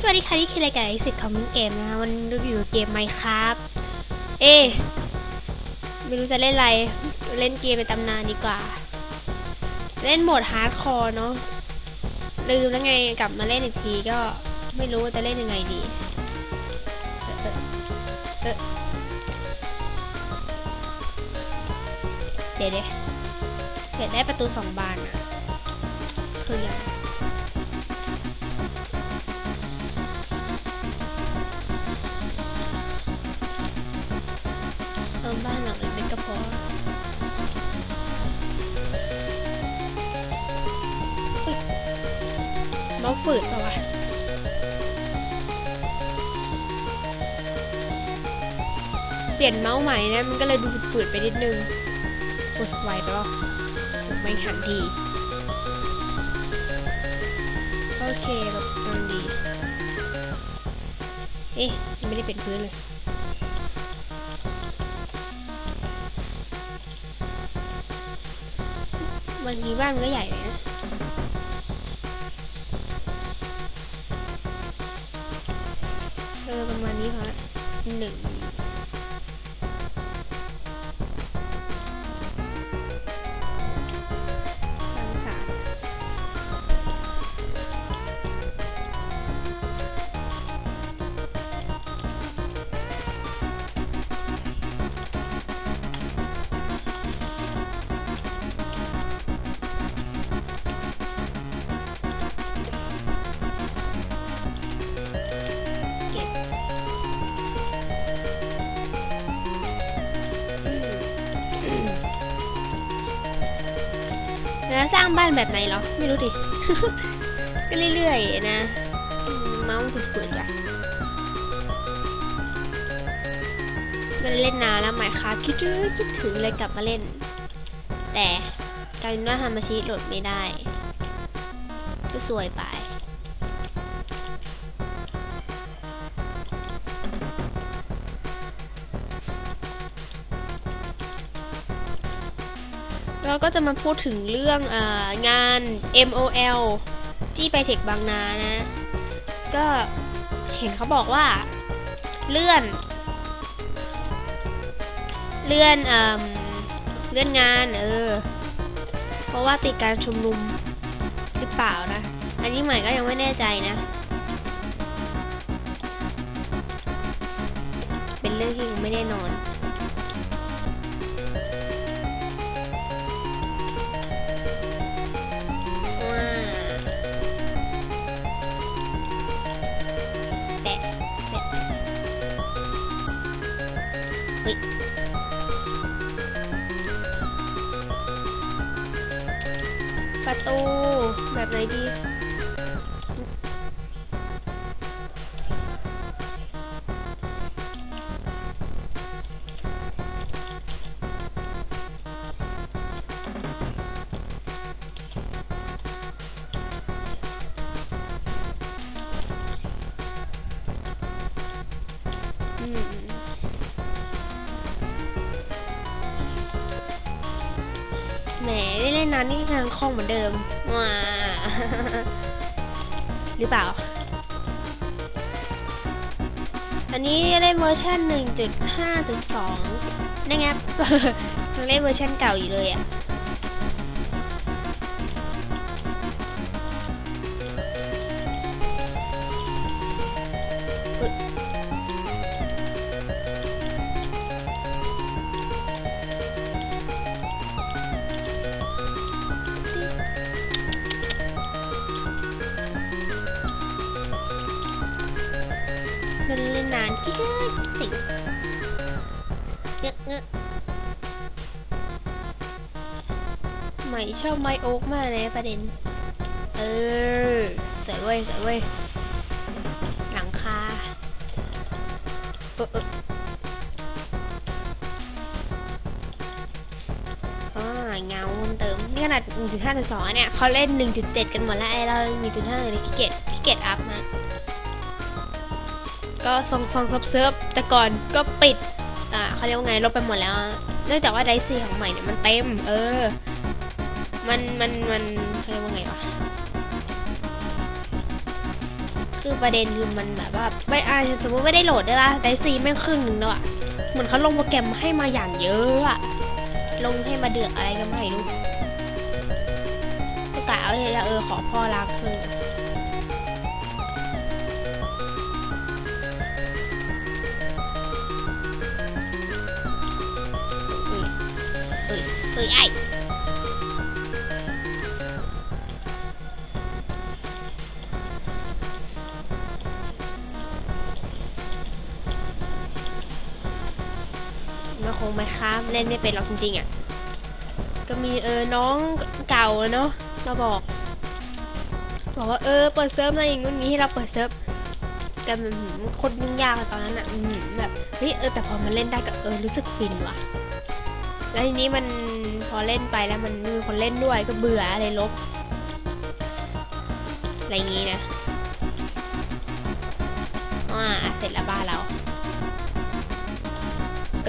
สวัสดีค่ะที่คือรายการไอซิทคอมมิ่งเกมนะคะวันอยู่เกมไมครับเอ๊ไม่รู้จะเล่นอะไร เล่นเกมในตำนานดีกว่า เล่นโหมดฮาร์ดคอร์เนาะลืมแล้วไงกลับมาเล่นอีกทีก็ไม่รู้ว่าจะเล่นยังไงดีเดี๋ยวเดี๋ยวเดี๋ยวได้ประตูสองบานอะคือยัง เออบ้านหลังเล็กๆก็พอเมาฝืดปะวะเปลี่ยนเมาส์ใหม่นะ มันก็เลยดูฝืดๆไปนิดนึงกดไวไปหรอไม่ทันทีโอเคแบบกำลังดี เอ๊ะยังไม่ได้เป็นพื้นเลย บางทีบ้านมันก็ใหญ่เลยนะเออประมาณนี้พอละหนึ่ง แล้วสร้างบ้านแบบไหนเหรอ ไม่รู้ดิ ก็เรื่อยๆนะมเมาส์ฝืดๆว่ะไม่ได้เล่นนานแล้วหมายค่ะคิดถึงคิดถึงเลยกลับมาเล่น แต่กลายเป็นว่าฮามาชิโหลดไม่ได้ก็สวยไป เราก็จะมาพูดถึงเรื่ององาน MOL ที่ไปเทคบางนานะ ก็เห็นเขาบอกว่า เลื่อน เลื่อนเอ่มเลื่อนงานเออ เพราะว่าติดการชุมนุมหรือเปล่านะ อันนี้ใหม่ก็ยังไม่แน่ใจนะ เป็นเรื่องที่ยังไม่แน่นอน ประตูแบบไหนดี นนานนี่ทางคล่องเหมือนเดิมว้าหรือเปล่า อันนี้เล่นเวอร์ชัน1.5.2นะครับยังเล่นเวอร์ชันเก่าอยู่เลยอะ หม่ชอบไมโอ๊กมากเลยประเด็น เออสวยเว้ยสวยเว้ยหลังคาเออเอออ่าเงาเติมเติมนี่ขนาด1.5.2เนี่ยเขาเล่น 1.7 กันหมดแล้วไอเรา1.5เลยขี้เกียจขี้เกียจอัพนะก็ทรงทรงซับเซิร์ฟแต่ก่อนก็ปิด อ่าเขาเรียกว่าไงลบไปหมดแล้ว เนื่องจากว่าไดซีของใหม่เนี่ยมันเต็ม เออ มันมันมันเขาเรียกว่าไงวะคือประเด็นคือมันแบบว่าไม่อาสมมติไม่ได้โหลดได้ละแต่ซีแม่งครึ่งหนึ่งแล้วอะเหมือนเขาลงโปรแกรมให้มาอย่างเยอะอะลงให้มาเดือกอะไรก็ไม่รู้ก็กะเอาเลยละเออขอพ่อรักครึ่งเอ้ยเอ้ยเอ้ยไอ เล่นไม่เป็นหรอกจริงๆอะ ก็มีเออน้องเก่าเนาะมาบอกบอกว่าเออเปิดเซิร์ฟอะไรอย่างนู้นนี้ให้เราเปิดเซิร์ฟกันแบบหืมโคนยุ่งยากตอนนั้นอะแบบเฮ้ยเออแต่พอมันเล่นได้ก็เออรู้สึกฟินว่ะ แล้วทีนี้มันพอเล่นไปแล้วมันมมีคนเล่นด้วยก็เบื่ออะไรลบอะไรอย่างงี้นะอ่าเสร็จแล้วบ้านเราเ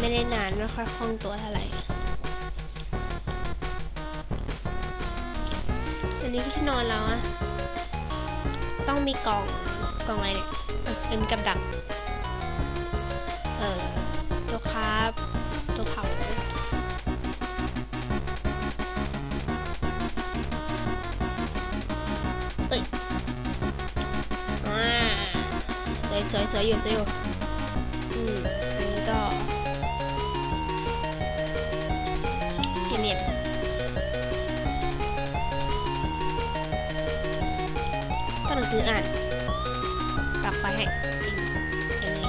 ไม่ได้นานไม่ค่อยคล่องตัวเท่าไหร่อันนี้ที่นอนแล้วอะต้องมีกล่องกล่องอะไรเนี่ยอะเป็นกับดัก เออตัวคราฟตัวเผาเอ้ยอ่าสวยสวยสวยอยู่สวยอยู่ ก็หนังสืออ่านกลับไปให้อย่างนี้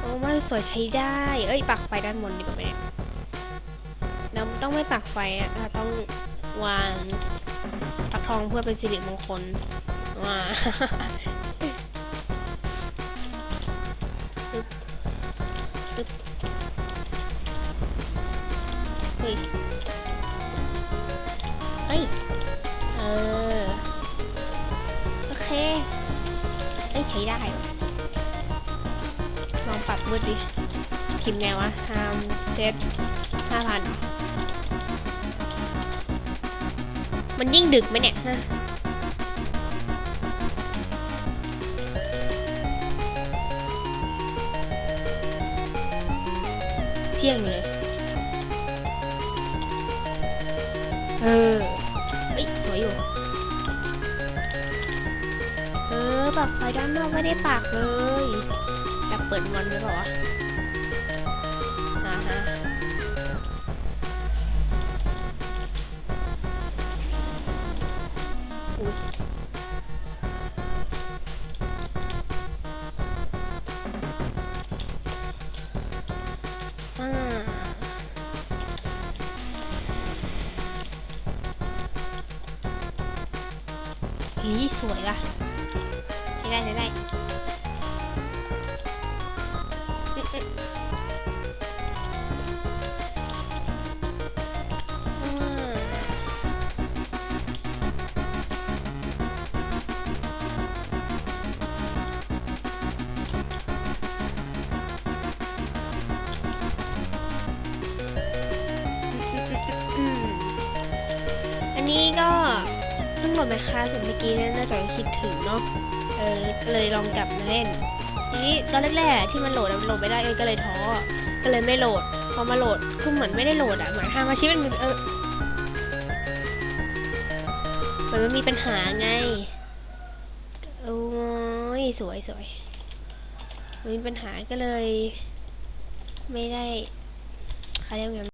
โอ้ไม่สวยใช้ได้ เอ้ย ปักไฟด้านบนดีกว่าไหมเราต้องไม่ปักไฟอะต้องวางปักทองเพื่อเป็นสิริมงคลว้า เฮ้ยเฮ้ย เออ โอเคเอ้ยใช้ได้ ลองปรับมืดดิพิมพ์ไงวะทำเซตห้าพันมันยิ่งดึกไหมเนี่ยฮะเที่ยงเลย เออเอ้ยสวยอยู่ เออปักไฟด้านนอกไม่ได้ปักเลยอยากเปิดมอนไว้เปล่าวะ นี่สวยว่ะใช้ได้ใช้ได้อันนี้ก็ เพิ่งโหมคะส่วนเมื่อกี้นี่ยน่าจะคิดถึงเนาะเออเลยลองกลับมาเล่น ทีนี้ตอนแรกๆที่มันโหลดมันโหลดไม่ได้เออก็เลยท้อก็เลยไม่โหลดพอมาโหลดคือเหมือนไม่ได้โหลดอะเหมือนทางอาชีพมันเออเหมือนมันมีปัญหาไงโอ้ยสวยสวยมันมีปัญหาก็เลย ไม่ได้เขาเรียกไง